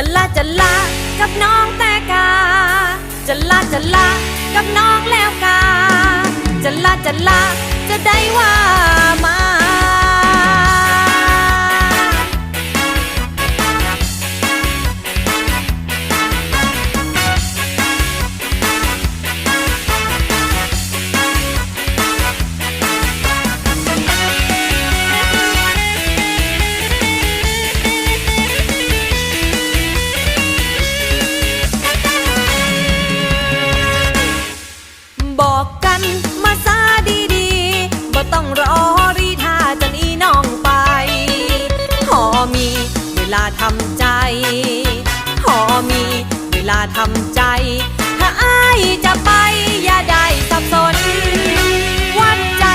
จะลาจะลากับน้องแต่กา จะลาจะลากับน้องแล้วกา จะลาจะลาจะได้ว่า ต้องรอรีท่าจะนีน้องไปหอมีเวลาทำใจหอมีเวลาทำใจ ถ้าอายจะไปอย่าได้สับสน วัดใจ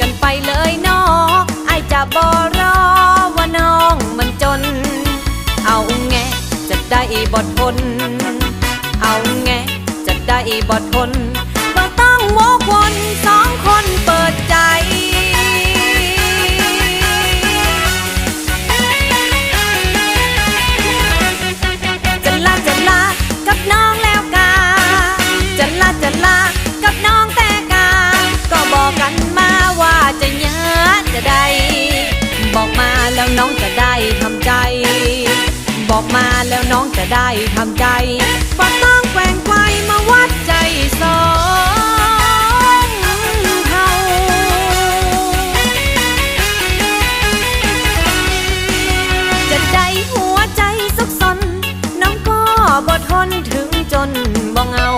กันไปเลยน้องไอายจะบอรอว่าน้องมันจน เอาแงจะได้บททน เอาแงจะได้บททน บอกมาแล้วน้องจะได้ทำใจบอกต้องแกว่งไกวมาวัดใจสองเฮาจะได้หัวใจสุขสน น้องก็บทนถึงจนบ่เงา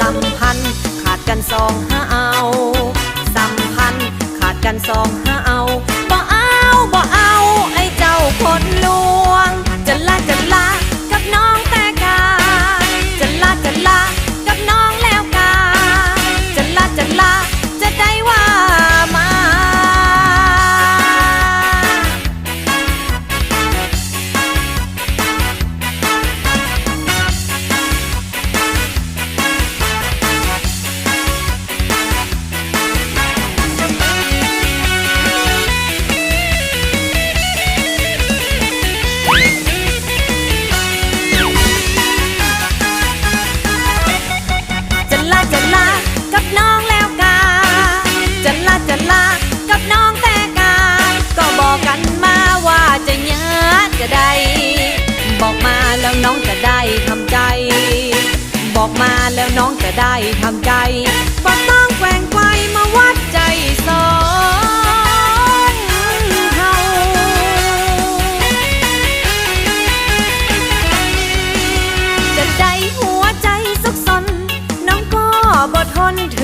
สัมพันธ์ขาดกันสองห้าเอา สัมพันธ์ขาดกันสองหา บอกมาแล้วน้องจะได้ทำใจฝากต้องแกว่งไกวมาวัดใจสองเฮาจะได้หัวใจสุขสน น้องก็บ่ทนถึ